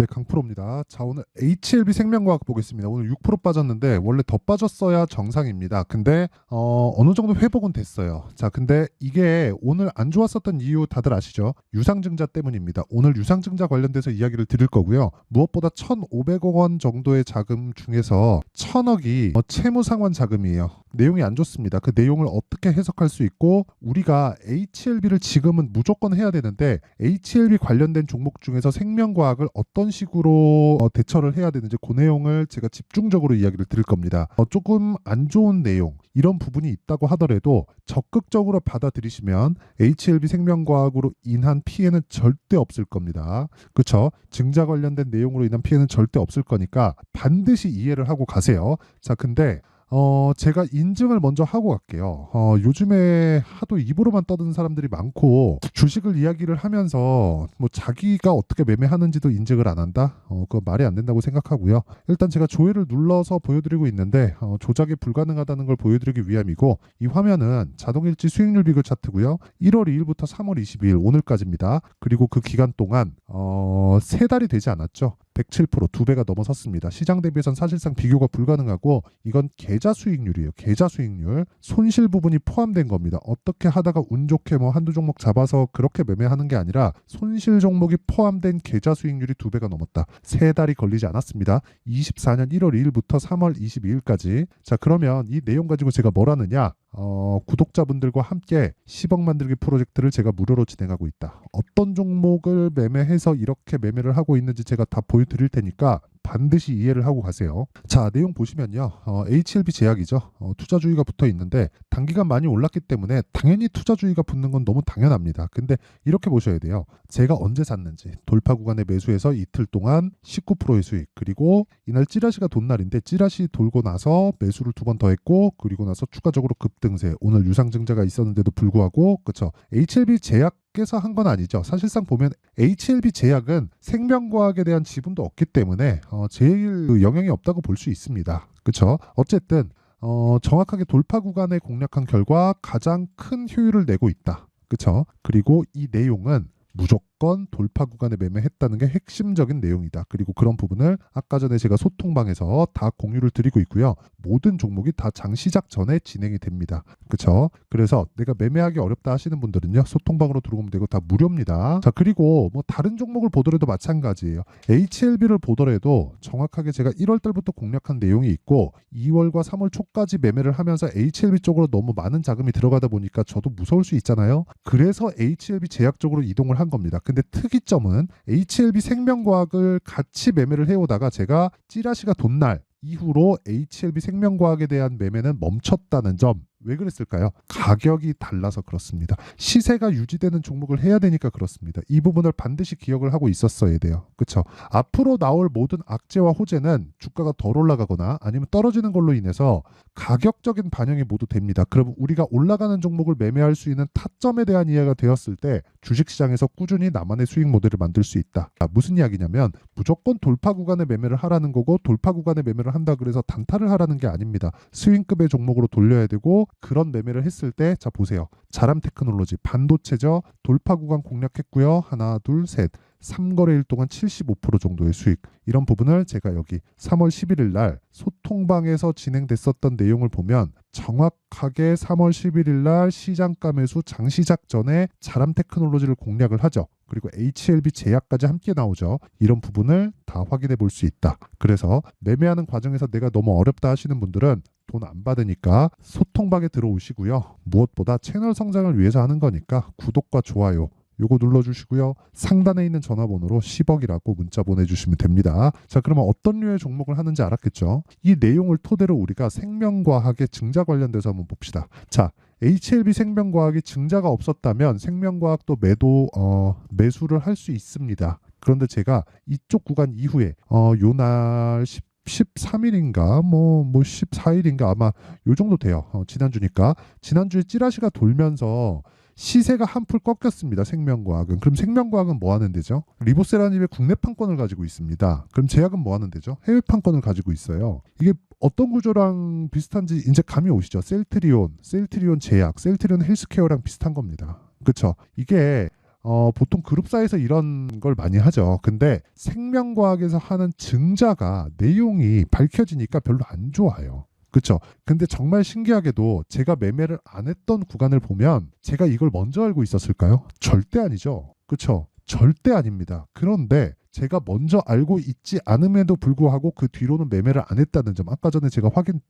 네, 강프로입니다. 자, 오늘 HLB 생명과학 보겠습니다. 오늘 6% 빠졌는데 원래 더 빠졌어야 정상입니다. 근데 어, 어느 정도 회복은 됐어요. 자, 근데 이게 오늘 안 좋았었던 이유 다들 아시죠? 유상증자 때문입니다. 오늘 유상증자 관련돼서 이야기를 드릴 거고요. 무엇보다 1,500억 원 정도의 자금 중에서 1,000억이 어, 채무 상환 자금이에요. 내용이 안 좋습니다. 그 내용을 어떻게 해석할 수 있고 우리가 HLB를 지금은 무조건 해야 되는데 HLB 관련된 종목 중에서 생명과학을 어떤 식으로 어, 대처를 해야 되는지 그 내용을 제가 집중적으로 이야기를 드릴 겁니다. 어, 조금 안 좋은 내용 이런 부분이 있다고 하더라도 적극적으로 받아들이시면 HLB 생명과학으로 인한 피해는 절대 없을 겁니다. 그렇죠? 증자 관련된 내용으로 인한 피해는 절대 없을 거니까 반드시 이해를 하고 가세요. 자, 근데 어, 제가 인증을 먼저 하고 갈게요. 어, 요즘에 하도 입으로만 떠드는 사람들이 많고 주식을 이야기를 하면서 뭐 자기가 어떻게 매매하는지도 인증을 안 한다? 어, 그거 말이 안 된다고 생각하고요. 일단 제가 조회를 눌러서 보여드리고 있는데 어, 조작이 불가능하다는 걸 보여드리기 위함이고 이 화면은 자동일지 수익률 비교 차트고요. 1월 2일부터 3월 22일 오늘까지입니다. 그리고 그 기간 동안 어, 세 달이 되지 않았죠. 107%두 배가 넘어섰습니다. 시장 대비해선 사실상 비교가 불가능하고 이건 계좌 수익률이에요. 계좌 수익률 손실 부분이 포함된 겁니다. 어떻게 하다가 운 좋게 뭐 한두 종목 잡아서 그렇게 매매하는 게 아니라 손실 종목이 포함된 계좌 수익률이 두 배가 넘었다. 세 달이 걸리지 않았습니다. 24년 1월 2일부터 3월 22일까지. 자 그러면 이 내용 가지고 제가 뭘 하느냐? 어, 구독자분들과 함께 10억 만들기 프로젝트를 제가 무료로 진행하고 있다. 어떤 종목을 매매해서 이렇게 매매를 하고 있는지 제가 다 보여드릴 테니까 반드시 이해를 하고 가세요. 자, 내용 보시면요. 어, HLB 제약이죠. 어, 투자주의가 붙어 있는데 단기간 많이 올랐기 때문에 당연히 투자주의가 붙는 건 너무 당연합니다. 근데 이렇게 보셔야 돼요. 제가 언제 샀는지 돌파 구간에 매수해서 이틀 동안 19%의 수익 그리고 이날 찌라시가 돈 날인데 찌라시 돌고 나서 매수를 두 번 더 했고 그리고 나서 추가적으로 급등세 오늘 유상증자가 있었는데도 불구하고 그쵸 HLB 제약 께서 한 건 아니죠. 사실상 보면 HLB 제약은 생명과학에 대한 지분도 없기 때문에 어, 제일 영향이 없다고 볼 수 있습니다. 그렇죠? 어쨌든 어, 정확하게 돌파 구간에 공략한 결과 가장 큰 효율을 내고 있다. 그렇죠? 그리고 이 내용은 무조건 돌파 구간에 매매했다는 게 핵심적인 내용이다. 그리고 그런 부분을 아까 전에 제가 소통방에서 다 공유를 드리고 있고요. 모든 종목이 다 장 시작 전에 진행이 됩니다. 그렇죠? 그래서 내가 매매하기 어렵다 하시는 분들은요. 소통방으로 들어오면 되고 다 무료입니다. 자, 그리고 뭐 다른 종목을 보더라도 마찬가지예요. HLB를 보더라도 정확하게 제가 1월 달부터 공략한 내용이 있고 2월과 3월 초까지 매매를 하면서 HLB 쪽으로 너무 많은 자금이 들어가다 보니까 저도 무서울 수 있잖아요. 그래서 HLB 제약 쪽으로 이동을 한 겁니다. 근데 특이점은 HLB 생명과학을 같이 매매를 해오다가 제가 찌라시가 돈날 이후로 HLB 생명과학에 대한 매매는 멈췄다는 점. 왜 그랬을까요? 가격이 달라서 그렇습니다. 시세가 유지되는 종목을 해야 되니까 그렇습니다. 이 부분을 반드시 기억을 하고 있었어야 돼요. 그렇죠? 앞으로 나올 모든 악재와 호재는 주가가 덜 올라가거나 아니면 떨어지는 걸로 인해서 가격적인 반영이 모두 됩니다. 그럼 우리가 올라가는 종목을 매매할 수 있는 타점에 대한 이해가 되었을 때 주식시장에서 꾸준히 나만의 수익 모델을 만들 수 있다. 아, 무슨 이야기냐면 무조건 돌파 구간에 매매를 하라는 거고 돌파 구간에 매매를 한다 그래서 단타를 하라는 게 아닙니다. 스윙급의 종목으로 돌려야 되고 그런 매매를 했을 때 자 보세요. 자람 테크놀로지 반도체죠. 돌파 구간 공략했고요. 하나, 둘, 셋. 3거래일 동안 75% 정도의 수익 이런 부분을 제가 여기 3월 11일 날 소통방에서 진행됐었던 내용을 보면 정확하게 3월 11일 날 시장가 매수 장시작 전에 자람 테크놀로지를 공략을 하죠. 그리고 HLB 제약까지 함께 나오죠. 이런 부분을 다 확인해 볼 수 있다. 그래서 매매하는 과정에서 내가 너무 어렵다 하시는 분들은 돈 안 받으니까 소통방에 들어오시고요. 무엇보다 채널 성장을 위해서 하는 거니까 구독과 좋아요 요거 눌러주시고요. 상단에 있는 전화번호로 10억이라고 문자 보내주시면 됩니다. 자, 그러면 어떤 류의 종목을 하는지 알았겠죠? 이 내용을 토대로 우리가 생명과학의 증자 관련돼서 한번 봅시다. 자, HLB 생명과학이 증자가 없었다면 생명과학도 매도 어, 매수를 할 수 있습니다. 그런데 제가 이쪽 구간 이후에 어, 요날 10 13일인가 뭐뭐 14일인가 아마 요 정도 돼요. 어, 지난주니까 지난주에 찌라시가 돌면서 시세가 한풀 꺾였습니다. 생명과학은. 그럼 생명과학은 뭐 하는 데죠? 리보세라님의 국내 판권을 가지고 있습니다. 그럼 제약은 뭐 하는 데죠? 해외 판권을 가지고 있어요. 이게 어떤 구조랑 비슷한지 이제 감이 오시죠? 셀트리온, 셀트리온 제약, 셀트리온 헬스케어랑 비슷한 겁니다. 그렇죠? 이게 어, 보통 그룹사에서 이런 걸 많이 하죠. 근데 생명과학에서 하는 증자가 내용이 밝혀지니까 별로 안 좋아요. 그쵸? 근데 정말 신기하게도 제가 매매를 안 했던 구간을 보면 제가 이걸 먼저 알고 있었을까요? 절대 아니죠. 그쵸? 절대 아닙니다. 그런데 제가 먼저 알고 있지 않음에도 불구하고 그 뒤로는 매매를 안 했다는 점 아까 전에 제가 확인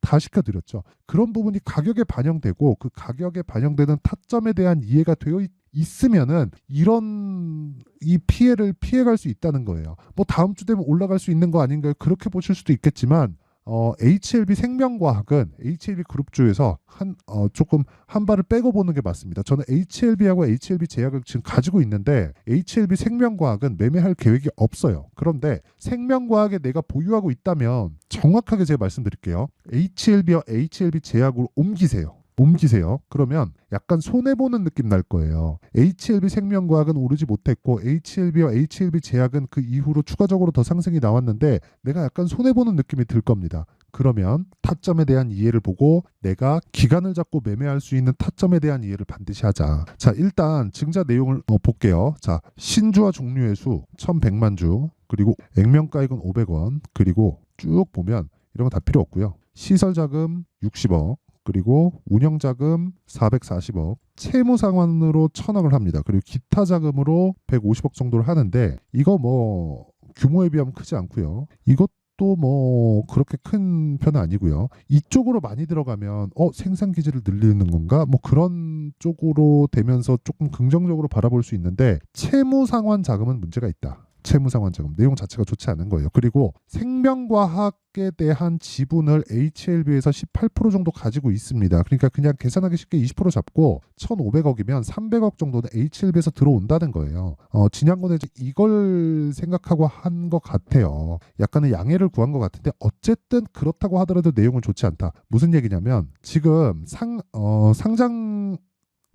다 시켜드렸죠. 그런 부분이 가격에 반영되고 그 가격에 반영되는 타점에 대한 이해가 되어 있, 있으면은 이런 이 피해를 피해갈 수 있다는 거예요. 뭐 다음 주 되면 올라갈 수 있는 거 아닌가요? 그렇게 보실 수도 있겠지만 어, HLB 생명과학은 HLB 그룹주에서 한 어, 조금 한 발을 빼고 보는 게 맞습니다. 저는 HLB하고 HLB 제약을 지금 가지고 있는데 HLB 생명과학은 매매할 계획이 없어요. 그런데 생명과학에 내가 보유하고 있다면 정확하게 제가 말씀드릴게요. HLB와 HLB 제약으로 옮기세요. 옮기세요. 그러면 약간 손해 보는 느낌 날 거예요. HLB 생명과학은 오르지 못했고 HLB와 HLB 제약은 그 이후로 추가적으로 더 상승이 나왔는데 내가 약간 손해 보는 느낌이 들 겁니다. 그러면 타점에 대한 이해를 보고 내가 기간을 잡고 매매할 수 있는 타점에 대한 이해를 반드시 하자. 자, 일단 증자 내용을 어, 볼게요. 자, 신주와 종류의 수 1100만 주, 그리고 액면가액은 500원, 그리고 쭉 보면 이런 거 다 필요 없고요. 시설 자금 60억, 그리고 운영 자금 440억, 채무 상환으로 1000억을 합니다. 그리고 기타 자금으로 150억 정도를 하는데 이거 뭐 규모에 비하면 크지 않고요. 이것도 뭐 그렇게 큰 편은 아니고요. 이쪽으로 많이 들어가면 어 생산 기지를 늘리는 건가? 뭐 그런 쪽으로 되면서 조금 긍정적으로 바라볼 수 있는데 채무 상환 자금은 문제가 있다. 채무상환자금 내용 자체가 좋지 않은 거예요. 그리고 생명과학에 대한 지분을 HLB에서 18% 정도 가지고 있습니다. 그러니까 그냥 계산하기 쉽게 20% 잡고 1,500억이면 300억 정도는 HLB에서 들어온다는 거예요. 어, 진양권에 이걸 생각하고 한 것 같아요. 약간의 양해를 구한 것 같은데 어쨌든 그렇다고 하더라도 내용은 좋지 않다. 무슨 얘기냐면 지금 상 어, 상장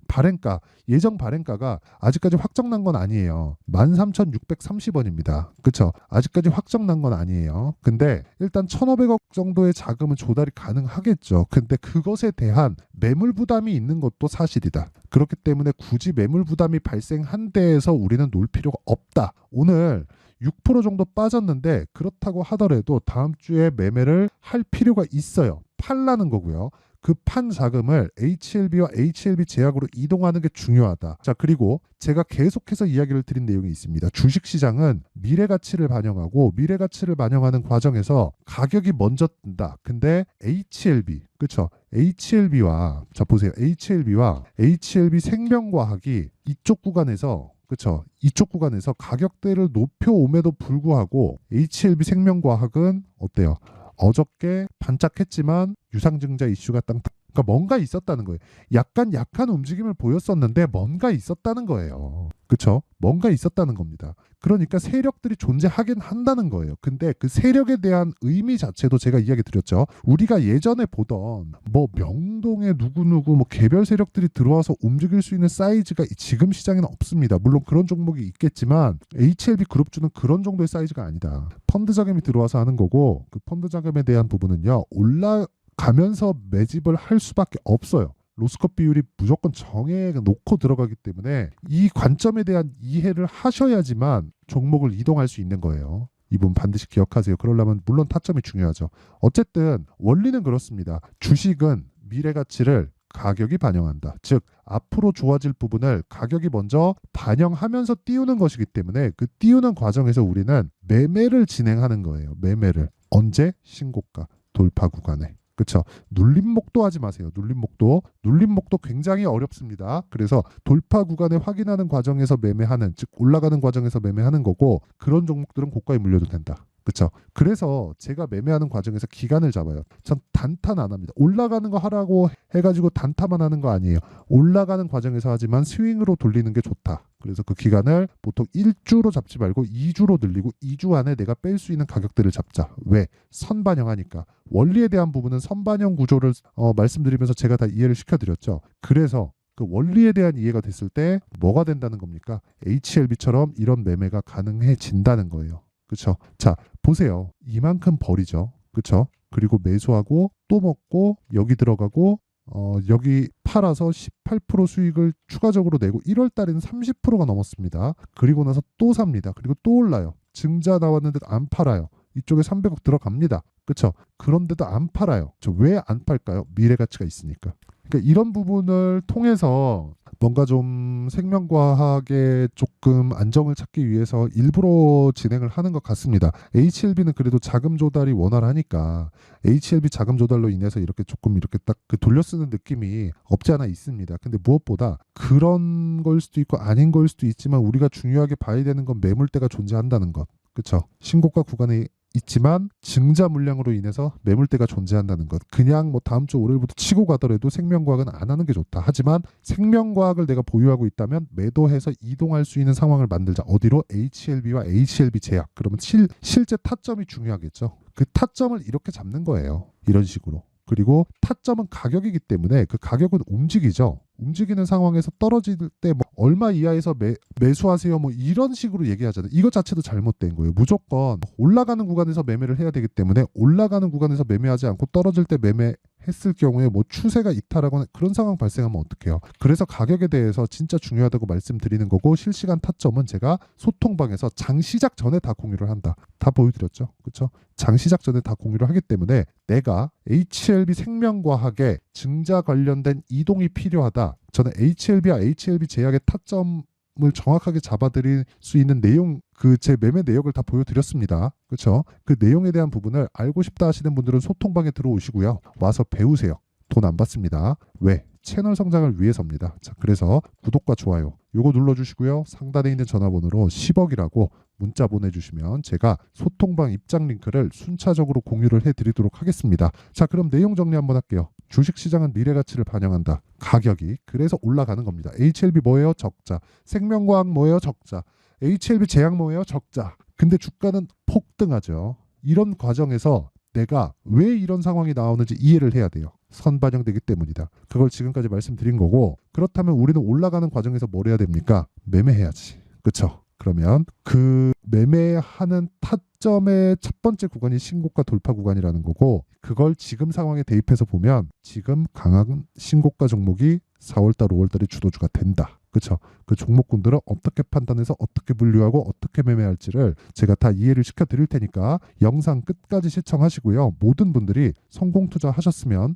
발행가 예정 발행가가 아직까지 확정난 건 아니에요. 13,630원입니다. 그쵸? 아직까지 확정난 건 아니에요. 근데 일단 1,500억 정도의 자금은 조달이 가능하겠죠. 근데 그것에 대한 매물 부담이 있는 것도 사실이다. 그렇기 때문에 굳이 매물 부담이 발생한 데에서 우리는 놀 필요가 없다. 오늘 6% 정도 빠졌는데 그렇다고 하더라도 다음 주에 매매를 할 필요가 있어요. 팔라는 거고요. 그판 자금을 HLB와 HLB 제약으로 이동하는 게 중요하다. 자, 그리고 제가 계속해서 이야기를 드린 내용이 있습니다. 주식 시장은 미래 가치를 반영하고 미래 가치를 반영하는 과정에서 가격이 먼저 뜬다. 근데 HLB, 그렇죠? HLB와 자 보세요. HLB와 HLB 생명과학이 이쪽 구간에서 그렇죠. 이쪽 구간에서 가격대를 높여옴에도 불구하고 HLB 생명과학은 어때요? 어저께 반짝했지만 유상증자 이슈가 땅 그러니까 뭔가 있었다는 거예요. 약간 약한 움직임을 보였었는데 뭔가 있었다는 거예요. 그렇죠? 뭔가 있었다는 겁니다. 그러니까 세력들이 존재하긴 한다는 거예요. 근데 그 세력에 대한 의미 자체도 제가 이야기 드렸죠. 우리가 예전에 보던 뭐 명동에 누구누구 뭐 개별 세력들이 들어와서 움직일 수 있는 사이즈가 지금 시장에는 없습니다. 물론 그런 종목이 있겠지만 HLB 그룹주는 그런 정도의 사이즈가 아니다. 펀드 자금이 들어와서 하는 거고 그 펀드 자금에 대한 부분은요. 올라 가면서 매집을 할 수밖에 없어요. 로스컷 비율이 무조건 정해 놓고 들어가기 때문에 이 관점에 대한 이해를 하셔야지만 종목을 이동할 수 있는 거예요. 이분 반드시 기억하세요. 그러려면 물론 타점이 중요하죠. 어쨌든 원리는 그렇습니다. 주식은 미래 가치를 가격이 반영한다. 즉 앞으로 좋아질 부분을 가격이 먼저 반영하면서 띄우는 것이기 때문에 그 띄우는 과정에서 우리는 매매를 진행하는 거예요. 매매를 언제 신고가 돌파 구간에 그렇죠. 눌림목도 하지 마세요. 눌림목도 눌림목도 굉장히 어렵습니다. 그래서 돌파 구간을 확인하는 과정에서 매매하는 즉 올라가는 과정에서 매매하는 거고 그런 종목들은 고가에 물려도 된다. 그렇죠. 그래서 제가 매매하는 과정에서 기간을 잡아요. 전 단타는 안 합니다. 올라가는 거 하라고 해가지고 단타만 하는 거 아니에요. 올라가는 과정에서 하지만 스윙으로 돌리는 게 좋다. 그래서 그 기간을 보통 1주로 잡지 말고 2주로 늘리고 2주 안에 내가 뺄 수 있는 가격들을 잡자. 왜? 선반영하니까. 원리에 대한 부분은 선반영 구조를 어, 말씀드리면서 제가 다 이해를 시켜드렸죠. 그래서 그 원리에 대한 이해가 됐을 때 뭐가 된다는 겁니까? HLB처럼 이런 매매가 가능해진다는 거예요. 그렇죠? 자, 보세요. 이만큼 버리죠. 그렇죠? 그리고 매수하고 또 먹고 여기 들어가고 어, 여기 팔 팔아서 18% 수익을 추가적으로 내고 1월 달에는 30%가 넘었습니다. 그리고 나서 또 삽니다. 그리고 또 올라요. 증자 나왔는데 안 팔아요. 이쪽에 300억 들어갑니다. 그렇죠? 그런데도 안 팔아요. 저 왜 안 팔까요? 미래 가치가 있으니까. 그러니까 이런 부분을 통해서 뭔가 좀 생명과학에 조금 안정을 찾기 위해서 일부러 진행을 하는 것 같습니다. HLB는 그래도 자금 조달이 원활하니까 HLB 자금 조달로 인해서 이렇게 조금 이렇게 딱 그 돌려쓰는 느낌이 없지 않아 있습니다. 근데 무엇보다 그런 걸 수도 있고 아닌 걸 수도 있지만 우리가 중요하게 봐야 되는 건 매물대가 존재한다는 것. 그렇죠? 신고가 구간에 있지만 증자 물량으로 인해서 매물대가 존재한다는 것. 그냥 뭐 다음 주 월요일부터 치고 가더라도 생명과학은 안 하는 게 좋다. 하지만 생명과학을 내가 보유하고 있다면 매도해서 이동할 수 있는 상황을 만들자. 어디로? HLB와 HLB 제약. 그러면 실, 실제 타점이 중요하겠죠. 그 타점을 이렇게 잡는 거예요. 이런 식으로. 그리고 타점은 가격이기 때문에 그 가격은 움직이죠. 움직이는 상황에서 떨어질 때 뭐 얼마 이하에서 매, 매수하세요 뭐 이런 식으로 얘기하잖아요. 이것 자체도 잘못된 거예요. 무조건 올라가는 구간에서 매매를 해야 되기 때문에 올라가는 구간에서 매매하지 않고 떨어질 때 매매 했을 경우에 뭐 추세가 이탈하거나 그런 상황 발생하면 어떡해요. 그래서 가격에 대해서 진짜 중요하다고 말씀드리는 거고 실시간 타점은 제가 소통방에서 장 시작 전에 다 공유를 한다. 다 보여드렸죠. 그렇죠? 장 시작 전에 다 공유를 하기 때문에 내가 HLB 생명과학에 증자 관련된 이동이 필요하다. 저는 HLB와 HLB 제약의 타점 을 정확하게 잡아드릴 수 있는 내용 그 제 매매 내역을 다 보여드렸습니다. 그렇죠? 그 내용에 대한 부분을 알고 싶다 하시는 분들은 소통방에 들어오시고요. 와서 배우세요. 돈 안 받습니다. 왜? 채널 성장을 위해서입니다. 자, 그래서 구독과 좋아요 요거 눌러주시고요. 상단에 있는 전화번호로 10억이라고 문자 보내주시면 제가 소통방 입장 링크를 순차적으로 공유를 해드리도록 하겠습니다. 자, 그럼 내용 정리 한번 할게요. 주식시장은 미래 가치를 반영한다. 가격이 그래서 올라가는 겁니다. HLB 뭐예요? 적자. 생명과학 뭐예요? 적자. HLB 제약 뭐예요? 적자. 근데 주가는 폭등하죠. 이런 과정에서 내가 왜 이런 상황이 나오는지 이해를 해야 돼요. 선반영되기 때문이다. 그걸 지금까지 말씀드린 거고 그렇다면 우리는 올라가는 과정에서 뭘 해야 됩니까? 매매해야지. 그렇죠? 그러면 그 매매하는 타점의 첫 번째 구간이 신고가 돌파 구간이라는 거고 그걸 지금 상황에 대입해서 보면 지금 강한 신고가 종목이 4월달 5월달에 주도주가 된다. 그렇죠? 그 종목군들을 어떻게 판단해서 어떻게 분류하고 어떻게 매매할지를 제가 다 이해를 시켜 드릴 테니까 영상 끝까지 시청하시고요. 모든 분들이 성공 투자하셨으면